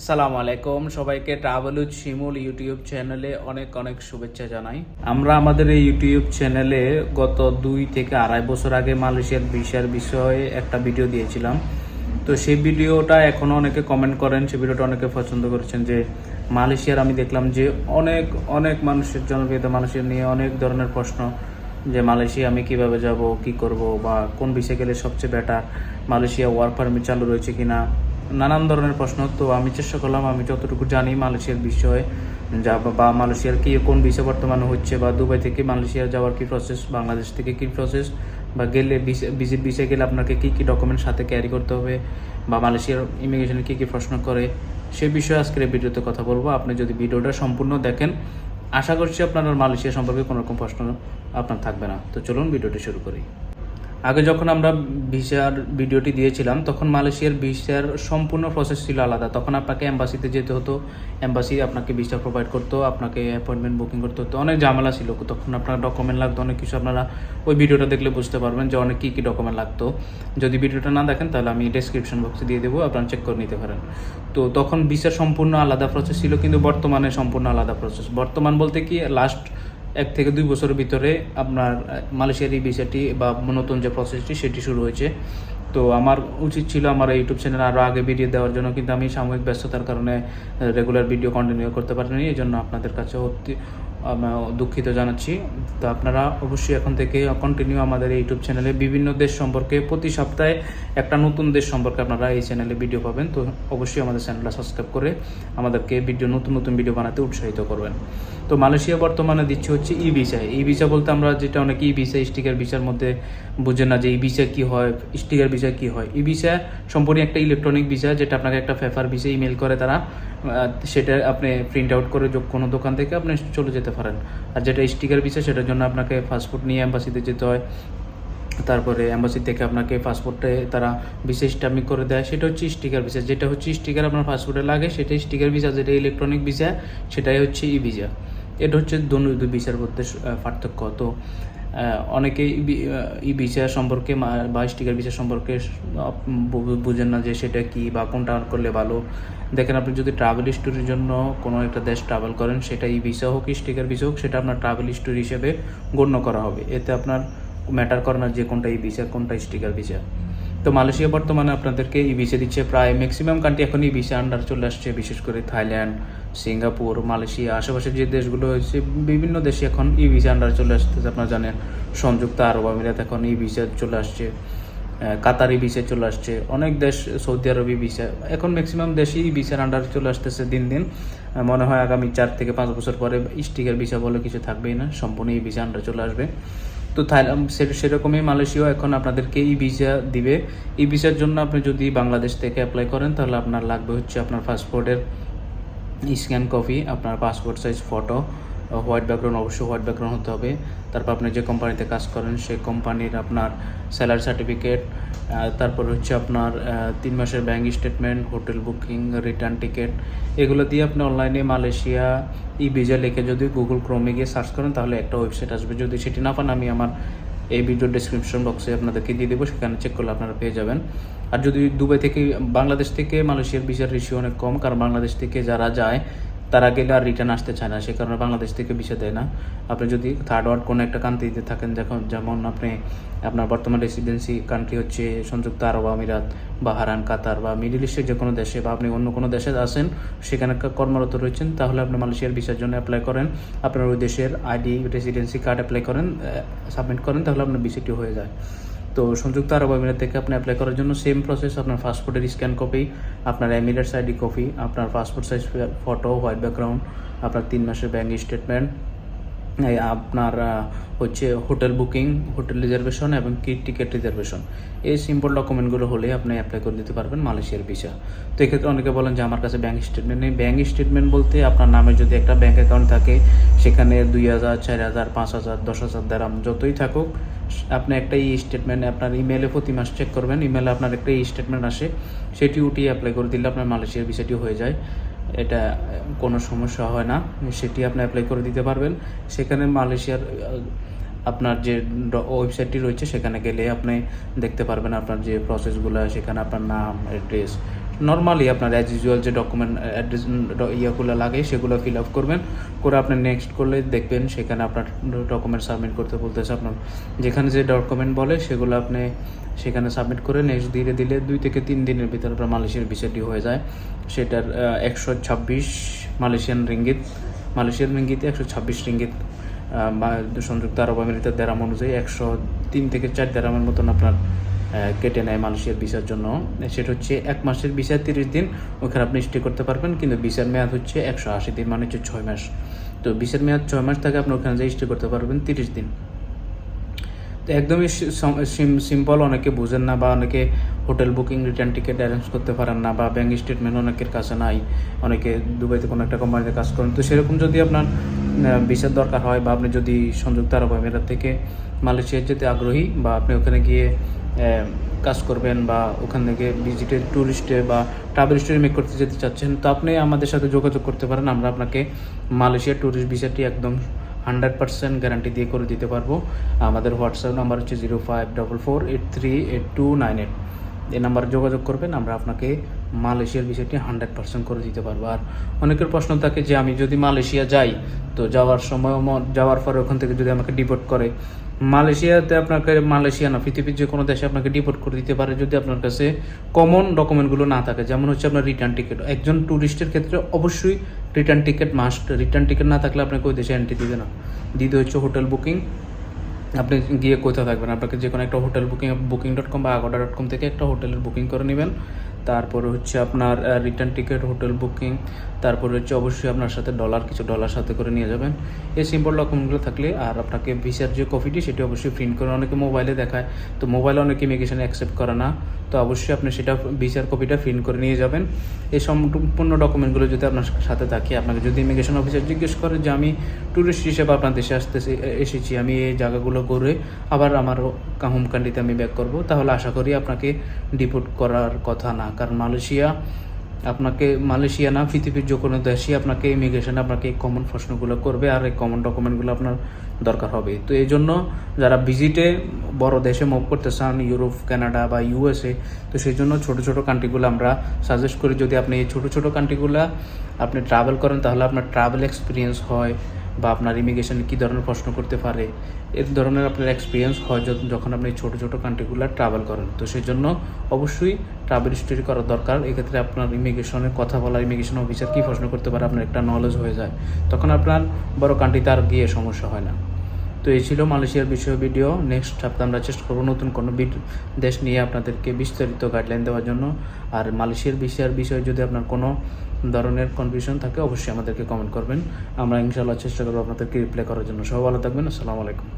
আসসালামু আলাইকুম। সবাইকে ট্রাভেল উইথ শিমুল ইউটিউব চ্যানেলে অনেক অনেক শুভেচ্ছা জানাই। আমরা আমাদের এই ইউটিউব চ্যানেলে গত দুই থেকে আড়াই বছর আগে মালয়েশিয়ার ভিসার বিষয়ে একটা ভিডিও দিয়েছিলাম। তো সেই ভিডিওটা এখনও অনেকে কমেন্ট করেন, সেই ভিডিওটা অনেকে পছন্দ করেছেন যে মালয়েশিয়ার আমি দেখলাম যে অনেক অনেক মানুষের জনপ্রিয়তা মালয়েশিয়া নিয়ে অনেক ধরনের প্রশ্ন যে মালয়েশিয়া আমি কীভাবে যাব, কি করব বা কোন বিষয়ে গেলে সবচেয়ে বেটার মালয়েশিয়া ওয়ার্ক পারমিট চালু রয়েছে কিনা। নানান ধরনের প্রশ্ন, তো আমি চেষ্টা করলাম, আমি যতটুকু জানি মালয়েশিয়ার বিষয়ে, যা বা মালয়েশিয়ার কি, কোন বিষয় বর্তমানে হচ্ছে, বা দুবাই থেকে মালয়েশিয়া যাওয়ার কি প্রসেস বাংলাদেশ থেকে কি প্রসেস বা গেলে ভিজিট বিষয়ে গেলে আপনাকে কী কী ডকুমেন্ট সাথে ক্যারি করতে হবে, বা মালয়েশিয়ার ইমিগ্রেশনে কী কী প্রশ্ন করে, সে বিষয়ে আজকের এই ভিডিওতে কথা বলব। আপনি যদি ভিডিওটা সম্পূর্ণ দেখেন, আশা করছি আপনার মালয়েশিয়া সম্পর্কে কোনো রকম প্রশ্ন আপনার থাকবে না। তো চলুন ভিডিওটি শুরু করি। আগে যখন আমরা ভিসার ভিডিওটি দিয়েছিলাম, তখন মালয়েশিয়ার ভিসার সম্পূর্ণ প্রসেস ছিল আলাদা। তখন আপনাকে অ্যাম্বাসিতে যেতে হতো। অ্যাম্বাসি আপনাকে ভিসা প্রোভাইড করতো, আপনাকে অ্যাপয়েন্টমেন্ট বুকিং করতে হতো। অনেক ঝামেলা ছিল। তখন আপনার ডকুমেন্ট লাগতো, অনেক কিছু আপনারা ওই ভিডিওটা দেখলে বুঝতে পারবেন যে অনেক কী কী ডকুমেন্ট লাগতো। যদি ভিডিওটা না দেখেন, তাহলে আমি ডেসক্রিপশন বক্সে দিয়ে দেবো, আপনারা চেক করে নিতে পারেন। তো তখন ভিসার সম্পূর্ণ আলাদা প্রসেস ছিল, কিন্তু বর্তমানে সম্পূর্ণ আলাদা প্রসেস বর্তমান বলতে কি লাস্ট এক থেকে দুই বছরের ভিতরে আপনার মালয়েশিয়ার এই ভিসাটি বা নতুন যে প্রসেসটি সেটি শুরু হয়েছে। তো আমার উচিত ছিল আমার ইউটিউব চ্যানেল আরও আগে ভিডিও দেওয়ার জন্য, কিন্তু আমি সাময়িক ব্যস্ততার কারণে রেগুলার ভিডিও কন্টিনিউ করতে পারিনি এই জন্য আপনাদের কাছে অতি দুঃখিত জানাচ্ছি। তো আপনারা অবশ্যই এখন থেকে কন্টিনিউ আমাদের ইউটিউব চ্যানেলে বিভিন্ন দেশ সম্পর্কে প্রতি সপ্তাহে একটা নতুন দেশ সম্পর্কে আপনারা এই চ্যানেলে ভিডিও পাবেন। তো অবশ্যই আমাদের চ্যানেলটা সাবস্ক্রাইব করে আমাদেরকে ভিডিও নতুন নতুন ভিডিও বানাতে উৎসাহিত করবেন। তো মালয়েশিয়া বর্তমানে দিচ্ছে হচ্ছে ই ভিসা। ই ভিসা বলতে আমরা যেটা অনেক ই ভিসা, স্টিকার ভিসার মধ্যে বুঝে না যে ই ভিসা কী হয়, স্টিকার ভিসা কী হয়। ই ভিসা সম্পূর্ণ একটা ইলেকট্রনিক ভিসা যেটা আপনাকে একটা পেপার ভিসা ইমেল করে তারা সেটা আপনি প্রিন্ট আউট করে কোনো দোকান থেকে আপনি চলে যেতে পারেন। আর যেটা স্টিকার ভিসা, সেটার জন্য আপনাকে পাসপোর্ট নিয়ে অ্যাম্বাসিতে যেতে হয়। তারপরে অ্যাম্বাসি থেকে আপনাকে পাসপোর্টে তারা বিশেষ স্টাম্পিং করে দেয়। সেটা হচ্ছে স্টিকার ভিসা। যেটা হচ্ছে স্টিকার আপনার পাসপোর্টে লাগে, সেটাই স্টিকার ভিসা। যেটা ইলেকট্রনিক ভিসা, সেটাই হচ্ছে ই ভিসা। এটা হচ্ছে দুই বিচার মধ্যে পার্থক্য। তো অনেকেই ই ভিসা সম্পর্কে বা স্টিকার ভিসা সম্পর্কে বুঝেন না যে সেটা কি বা কোনটা করলে ভালো। দেখেন, আপনি যদি ট্রাভেল হিস্টোরির জন্য কোনো একটা দেশ ট্রাভেল করেন, সেটা ই ভিসা হোক, স্টিকার ভিসা হোক, সেটা আপনার ট্রাভেল হিস্টোরি হিসেবে গণ্য করা হবে। এতে আপনার ম্যাটার করে না যে কোনটা ই ভিসা কোনটা স্টিকার ভিসা তো মালয়েশিয়া বর্তমানে আপনাদেরকে ই ভিসা দিচ্ছে প্রায় ম্যাক্সিমাম কান্ট্রি এখন ই ভিসা আন্ডার চলে আসছে, বিশেষ করে থাইল্যান্ড, সিঙ্গাপুর, মালয়েশিয়া, আশেপাশের যে দেশগুলো হয়েছে বিভিন্ন দেশে এখন ই ভিসা আন্ডার চলে আসতেছে। আপনারা জানেন সংযুক্ত আরব আমিরাত এখন ই ভিসা চলে আসছে কাতারি ভিসা চলে আসছে, অনেক দেশ সৌদি আরবি ভিসা এখন ম্যাক্সিমাম দেশই ভিসার আন্ডার চলে আসতেছে দিন দিন। মনে হয় আগামী চার থেকে পাঁচ বছর পরে স্টিকার ভিসা বলে কিছু থাকবেই না, সম্পূর্ণ এই ভিসা আন্ডার চলে আসবে। তো থাইল্যান্ড সেরকমই মালয়েশিয়াও এখন আপনাদেরকে ই ভিসা দিবে। ই ভিসার জন্য আপনি যদি বাংলাদেশ থেকে অ্যাপ্লাই করেন, তাহলে আপনার লাগবে হচ্ছে আপনার পাসপোর্টের স্ক্যান কপি আপনার passport size photo white background অবশ্যই হোয়াইট ব্যাকগ্রাউন্ড হতে হবে। তারপর আপনি যে কোম্পানিতে কাজ করেন, সেই কোম্পানির আপনার স্যালারি সার্টিফিকেট তারপর হচ্ছে আপনার তিন মাসের bank statement hotel booking return ticket এগুলো দিয়ে আপনি অনলাইনে মালয়েশিয়া ই ভিজা লিখে যদি গুগল ক্রোমে গিয়ে সার্চ করেন, তাহলে একটা ওয়েবসাইট আসবে। যদি সেটি না পান, আমি আমার এই ভিডিও ডিসক্রিপশন বক্সে আপনাদেরকে দিয়ে দেবো, সেখানে চেক করলে আপনারা পেয়ে যাবেন। আর যদি দুবাই থেকে, বাংলাদেশ থেকে, মালয়েশিয়ার ভিসার রেশিও অনেক কম, কারণ বাংলাদেশ থেকে যারা যায় তারা গেলে আর রিটার্ন আসতে চায় না, সে কারণে বাংলাদেশ থেকে ভিসা দেয় না। আপনি যদি থার্ড ওয়ার্ড কোনো একটা কান্ট্রিতে থাকেন যখন যেমন আপনি, আপনার বর্তমান রেসিডেন্সি কান্ট্রি হচ্ছে সংযুক্ত আরব আমিরাত বাহারান কাতার বা মিডিল ইস্টের যে কোনো দেশে বা আপনি অন্য কোনো দেশে আসেন সেখানে কর্মরত রয়েছেন, তাহলে আপনি মালয়েশিয়ার ভিসার জন্য অ্যাপ্লাই করেন। আপনার ওই দেশের আইডি রেসিডেন্সি কার্ড অ্যাপ্লাই করেন সাবমিট করেন, তাহলে আপনার ভিসাটি হয়ে যায়। তো সংযুক্ত আরব আমিরাত থেকে আপনি অ্যাপ্লাই করার জন্য সেম প্রসেস আপনার পাসপোর্টের স্ক্যান কপি আপনার এমিরেটস আইডি কপি আপনার passport size photo white background আপনার তিন মাসের ব্যাঙ্ক স্টেটমেন্ট আপনার হচ্ছে হোটেল বুকিং, হোটেল রিজার্ভেশন এবং কি টিকিট রিজার্ভেশন। এই সিম্পল ডকুমেন্টগুলো হলে আপনি অ্যাপ্লাই করে দিতে পারবেন মালয়েশিয়ার ভিসা। তো এক্ষেত্রে অনেকে বলেন যে আমার কাছে ব্যাঙ্ক স্টেটমেন্ট নেই। ব্যাঙ্ক স্টেটমেন্ট বলতে আপনার নামে যদি একটা ব্যাঙ্ক অ্যাকাউন্ট থাকে, সেখানে দুই হাজার, চার হাজার, পাঁচ হাজার, দশ হাজার দারাম যতই থাকুক, আপনি একটা ই স্টেটমেন্ট আপনার ইমেলে প্রতি মাস চেক করবেন। ইমেলে আপনার একটা ই স্টেটমেন্ট আসে, সেটি উঠিয়ে অ্যাপ্লাই করে দিলে আপনার মালয়েশিয়ার ভিসাটি হয়ে যায়। এটা কোনো সমস্যা হয় না, সেটি আপনি অ্যাপ্লাই করে দিতে পারবেন। সেখানে মালয়েশিয়ার আপনার যে ওয়েবসাইটটি রয়েছে, সেখানে গেলে আপনি দেখতে পারবেন আপনার যে প্রসেসগুলো সেখানে আপনার নাম অ্যাড্রেস নর্মালি আপনার অ্যাজ ইউজুয়াল যে ডকুমেন্ট অ্যাড্রেস ইয়েগুলো লাগে, সেগুলো ফিল আপ করবেন। করে আপনি নেক্সট করলে দেখবেন সেখানে আপনার ডকুমেন্ট সাবমিট করতে বলতেছে আপনার। যেখানে যে ডকুমেন্ট বলে, সেগুলো আপনি সেখানে সাবমিট করে নেক্সট দিলে দিলে দুই থেকে তিন দিনের ভিতরে আপনার মালয়েশিয়ার বিষয়টি হয়ে যায়। সেটার একশো ছাব্বিশ মালয়েশিয়ান রিঙ্গিত, মালয়েশিয়ান রিঙ্গিতে একশো ছাব্বিশ রিঙ্গিত সংযুক্ত আরব আমিরাতের দেরাম অনুযায়ী একশো তিন থেকে চার দেরামের মতন আপনার কেটে নেয় মালয়েশিয়ার ভিসার জন্য। সেটা হচ্ছে এক মাসের ভিসা তিরিশ দিন, ওখানে আপনি স্টে করতে পারবেন, কিন্তু ভিসার মেয়াদ হচ্ছে একশো আশি দিন মানে হচ্ছে ছয় মাস। তো ভিসার মেয়াদ ছয় মাস থাকে, আপনি ওখানে যাই স্টে করতে পারবেন তিরিশ দিন। তো একদমই সিম্পল অনেকে বুঝেন না বা অনেকে hotel booking return ticket arrange করতে পারেন না বা ব্যাঙ্ক স্টেটমেন্ট অনেকের কাছে নাই। অনেকে দুবাইতে কোনো একটা কোম্পানিতে কাজ করেন। তো সেরকম যদি আপনার ভিসার দরকার হয় বা আপনি যদি সংযুক্ত আরব আমিরাত থেকে মালয়েশিয়ার যেতে আগ্রহী বা আপনি ওখানে গিয়ে কাজ করবেন বা ওখান থেকে ভিজিটের ট্যুরিস্টে বা ট্রাভেল স্টোরি মেক করতে যেতে চাচ্ছেন, তো আপনি আমাদের সাথে যোগাযোগ করতে পারেন। আমরা আপনাকে মালয়েশিয়ার ট্যুরিস্ট ভিসাটি একদম হান্ড্রেড পার্সেন্ট গ্যারান্টি দিয়ে করে দিতে পারব। আমাদের হোয়াটসঅ্যাপ নাম্বার হচ্ছে zero five double four eight three eight two nine eight এই নাম্বারে যোগাযোগ করবেন, আমরা আপনাকে মালয়েশিয়ার বিষয়টি হান্ড্রেড পার্সেন্ট করে দিতে পারব। আর অনেকের প্রশ্ন থাকে যে, আমি যদি মালয়েশিয়া যাই, তো যাওয়ার সময় যাওয়ার পরে ওখান থেকে যদি আমাকে ডিপোর্ট করে, মালয়েশিয়াতে আপনাকে মালয়েশিয়া না, পৃথিবীর যে কোনো দেশে আপনাকে ডিপোর্ট করে দিতে পারে যদি আপনার কাছে কমন ডকুমেন্টগুলো না থাকে। যেমন হচ্ছে আপনার রিটার্ন টিকিট একজন ট্যুরিস্টের ক্ষেত্রে অবশ্যই return ticket must return ticket না থাকলে আপনাকে ওই দেশে এন্ট্রি দিবে না। দ্বিতীয় হচ্ছে হোটেল বুকিং আপনি গিয়ে কোথাও থাকবেন। আপনাকে যে কোনো একটা hotel booking booking dot com বা আগোডা ডট কম থেকে একটা হোটেলের বুকিং করে নেবেন। তারপরে হচ্ছে আপনার রিটার্ন টিকিট হোটেল বুকিং তারপরে হচ্ছে অবশ্যই আপনার সাথে ডলার কিছু ডলার সাথে করে নিয়ে যাবেন। এই সিম্পল ডকুমেন্টগুলো থাকলে আর আপনাকে ভিসার যে কপিটি সেটি অবশ্যই প্রিন্ট করে অনেকে মোবাইলে দেখায়। তো মোবাইলে অনেকে ইমিগ্রেশন অ্যাকসেপ্ট করে না। তো অবশ্যই আপনি সেটা ভিসার কপিটা প্রিন্ট করে নিয়ে যাবেন। এই সম্পূর্ণ ডকুমেন্টগুলো যদি আপনার সাথে থাকে, আপনাকে যদি ইমিগ্রেশন অফিসার জিজ্ঞেস করে যে, আমি ট্যুরিস্ট হিসেবে আপনার দেশে আসতেছি, এসেছি, আমি এই জায়গাগুলো ঘুরে আবার আমার হোম কান্ট্রিতে আমি ব্যাক করব, তাহলে আশা করি আপনাকে ডিপোর্ট করার কথা না। কারণ মালয়েশিয়া আপনাকে, মালয়েশিয়া না, পৃথিবীর যে কোনো দেশই আপনাকে ইমিগ্রেশন আপনাকে এই কমন প্রশ্নগুলো করবে আর এই কমন ডকুমেন্টগুলো আপনার দরকার হবে। তো এই জন্য যারা ভিজিটে বড় দেশে মুভ করতে চান ইউরোপ কানাডা বা ইউএসএ তো সেই জন্য ছোটো ছোটো কান্ট্রিগুলো আমরা সাজেস্ট করি যদি আপনি এই ছোটো ছোটো কান্ট্রিগুলো আপনি ট্রাভেল করেন, তাহলে আপনার ট্রাভেল এক্সপিরিয়েন্স হয় বা আপনার ইমিগ্রেশনে কী ধরনের প্রশ্ন করতে পারে, এর ধরনের আপনার এক্সপিরিয়েন্স হয় যখন- আপনি ছোটো ছোটো কান্ট্রিগুলো ট্রাভেল করেন। তো সেই জন্য অবশ্যই ট্রাভেল স্টোরি করা দরকার। এক্ষেত্রে আপনার ইমিগ্রেশনের কথা বলা ইমিগ্রেশন অফিসার কী প্রশ্ন করতে পারে, আপনার একটা নলেজ হয়ে যায়। তখন আপনার বড় কান্ট্রিতে আর গিয়ে সমস্যা হয় না। তো এই ছিল মালয়েশিয়ার বিষয় ভিডিও। নেক্সট সপ্তাহে আমরা চেষ্টা করব নতুন কোনো দেশ নিয়ে আপনাদেরকে বিস্তারিত গাইডলাইন দেওয়ার জন্য। আর মালয়েশিয়ার বিষয়ের বিষয়ে যদি আপনার কোনো ধরনের কনফিউশন থাকে, অবশ্যই আমাদেরকে কমেন্ট করবেন। আমরা ইনশাআল্লাহ চেষ্টা করব আপনাদেরকে রিপ্লাই করার জন্য। সব ভালো থাকবেন। আসসালামু আলাইকুম।